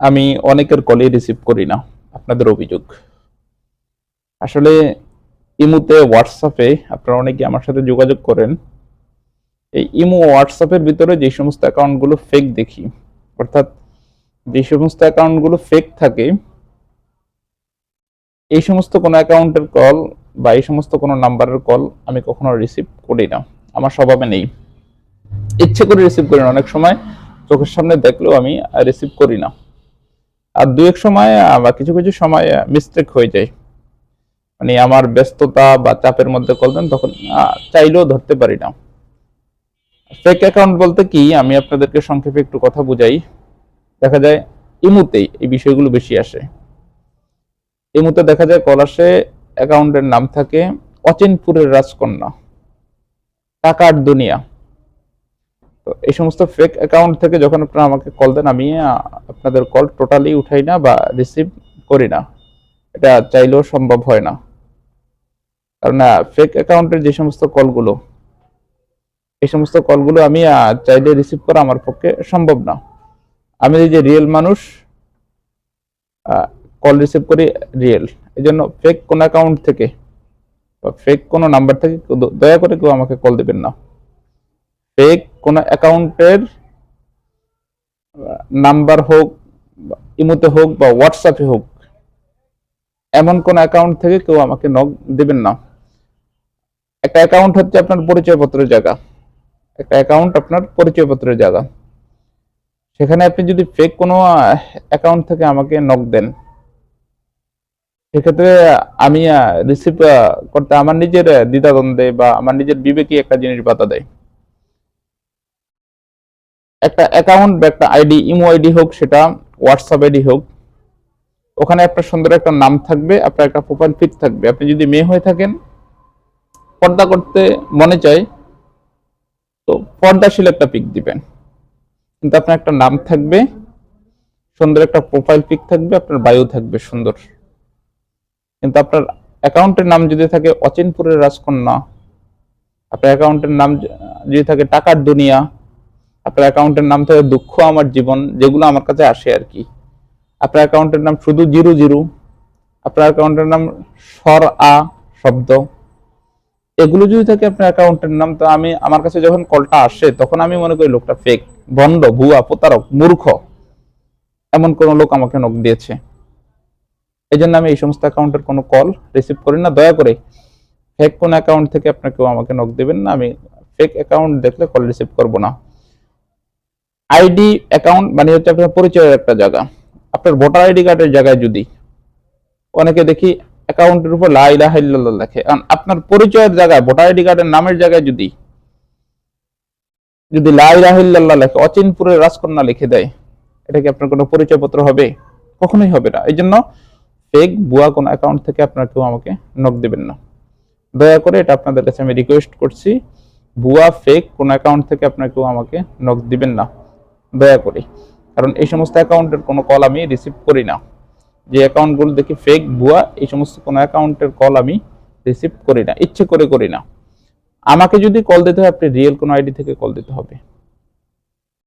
আমি অনেকের কলই রিসিভ করি না, আপনাদের অভিযোগ। আসলে, ইমুতে হোয়াটসঅ্যাপে আপনারা অনেকে আমার সাথে যোগাযোগ করেন। এই ইমো হোয়াটসঅ্যাপের ভিতরে যে সমস্ত অ্যাকাউন্টগুলো ফেক দেখি, অর্থাৎ যে সমস্ত অ্যাকাউন্টগুলো ফেক থাকে, এই সমস্ত কোনো অ্যাকাউন্টের কল বা এই সমস্ত কোনো নাম্বারের কল আমি কখনো রিসিভ করি না। আমার স্বভাবে নেই। ইচ্ছে করে রিসিভ করি না। অনেক সময় চোখের সামনে দেখলেও আমি রিসিভ করি না। আর দু এক সময় বা কিছু কিছু সময় মিস্টেক হয়ে যায়। মানে আমার ব্যস্ততা বা চাপের মধ্যে কল দেন তখন চাইলেও ধরতে পারি না। ফেক অ্যাকাউন্ট বলতে কি, আমি আপনাদেরকে সংক্ষেপে একটু কথা বুঝাই। দেখা যায় ইমুতেই এই বিষয়গুলো বেশি আসে। ইমুতে দেখা যায় কল আসে অ্যাকাউন্টের নাম থাকে, অচিনপুরের রাজকন্যা। টাকার দুনিয়া। তো এই সমস্ত ফেক অ্যাকাউন্ট থেকে যখন আপনারা আমাকে কল দেন, আমি আপনাদের কল টোটালি উঠাই না বা রিসিভ করি না। এটা চাইলেও সম্ভব হয় না। কারণ ফেক অ্যাকাউন্টের যে সমস্ত কলগুলো এই সমস্ত কলগুলো আমি চাইলে রিসিভ করা আমার পক্ষে সম্ভব না। আমি যে রিয়েল মানুষ কল রিসিভ করি রিয়েল এই জন্য ফেক কোন অ্যাকাউন্ট থেকে বা ফেক কোনো নাম্বার থেকে দয়া করে কেউ আমাকে কল দেবেন না। ফেক কোন অ্যাকাউন্টের নাম্বার হোক, ইমোতে হোক বা হোয়াটসঅ্যাপে হোক, এমন কোন অ্যাকাউন্ট থেকে কেউ আমাকে নক দেবেন না। একটা অ্যাকাউন্ট হচ্ছে আপনার পরিচয়পত্রের জায়গা। একটা অ্যাকাউন্ট আপনার পরিচয়পত্রের জায়গা। সেখানে আপনি যদি ফেক কোনো অ্যাকাউন্ট থেকে আমাকে নক দেন, সেক্ষেত্রে আমি রিসিভ করতে আমার নিজের দ্বিধাদ্বন্দ্বে বা আমার নিজের বিবেকই একটা জিনিস বাধা দেয়। একটা অ্যাকাউন্ট বা একটা আইডি ইমো আইডি হোক, সেটা হোয়াটসঅ্যাপ আইডি হোক, ওখানে আপনার সুন্দর একটা নাম থাকবে, আপনার একটা প্রোফাইল পিক থাকবে। আপনি যদি মেয়ে হয়ে থাকেন, পর্দা করতে মনে চায়, তো পর্দাশীল একটা পিক দিবেন। কিন্তু আপনার একটা নাম থাকবে, সুন্দর একটা প্রোফাইল পিক থাকবে, আপনার বায়ু থাকবে সুন্দর। কিন্তু আপনার অ্যাকাউন্টের নাম যদি থাকে অচিনপুরের রাজকন্যা, আপনার অ্যাকাউন্টের নাম যদি থাকে টাকার দুনিয়া আপনার অ্যাকাউন্টের নাম থাকে দুঃখ আমার জীবন, যেগুলো আমার কাছে আসে আর কি। আপনার অ্যাকাউন্টের নাম শুধু জিরো জিরো, আপনার অ্যাকাউন্টের নাম স্বর আ শব্দ। এগুলো যদি থাকে আপনার অ্যাকাউন্টের নাম, তো আমি, আমার কাছে যখন কলটা আসে, তখন আমি মনে করি লোকটা ফেক ভণ্ড, ভুয়া, প্রতারক, মূর্খ। এমন কোন লোক আমাকে নক দিয়েছে। এই জন্য আমি এই সমস্ত অ্যাকাউন্টের কোনো কল রিসিভ করি না। দয়া করে ফেক কোন অ্যাকাউন্ট থেকে আপনার কেউ আমাকে নক দেবেন না। আমি ফেক অ্যাকাউন্ট দেখলে কল রিসিভ করব না। আইডি অ্যাকাউন্ট মানে হচ্ছে আপনার পরিচয়ের একটা জায়গা। আপনার ভোটার আইডি কার্ডের জায়গায় যদি অনেকে দেখি অ্যাকাউন্টের উপর লা ইলাহা ইল্লাল্লাহ লেখে আপনার পরিচয়ের জায়গায়, ভোটার আইডি কার্ডের নামের জায়গায় যদি যদি লা ইলাহা ইল্লাল্লাহ লেখে, অচিনপুরের রাজকন্যা লিখে দেয়, এটা কি আপনার কোনো পরিচয়পত্র হবে? কখনোই হবে না। এই জন্য ফেক ভুয়া কোনো অ্যাকাউন্ট থেকে আপনার কেউ আমাকে নক দেবেন না। দয়া করে এটা আপনাদের কাছে আমি রিকোয়েস্ট করছি, ভুয়া ফেক কোনো অ্যাকাউন্ট থেকে আপনার কেউ আমাকে নক দিবেন না। দয়া করে। কারণ এই সমস্ত অ্যাকাউন্টের কোনো কল আমি রিসিভ করি না। যে অ্যাকাউন্টগুলো দেখি ফেক ভুয়া, এই সমস্ত কোনো অ্যাকাউন্টের কল আমি রিসিভ করি না, ইচ্ছে করে করি না। আমাকে যদি কল দিতে হয়, আপনি রিয়েল কোনো আইডি থেকে কল দিতে হবে।